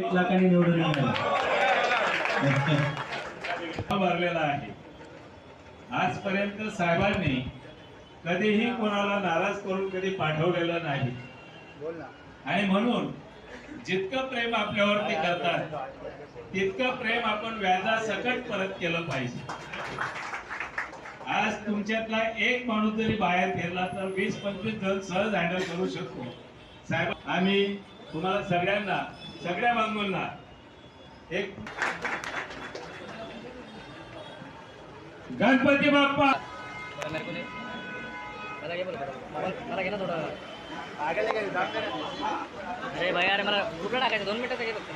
एक लाखाने निवडून भरलेला आहे. आजपर्यंत साहेबांनी कधीही कोणाला नाराज करून कधी पाठवलेलं नाही. आणि म्हणून जितकं प्रेम आपल्यावरती करतात तितकं प्रेम आपण व्याजासकट परत केलं पाहिजे. आज तुमच्यातला एक माणूस जरी बाहेर फिरला तर वीस पंचवीस जण सहज हँडल करू शकतो. साहेब आम्ही तुम्हाला सगळ्यांना सगळ्या बांधवांना एक गणपती बाप्पा. मला घे ना थोडं अरे भाई अरे मला ग्रुपला टाकायचं दोन घे फक्त.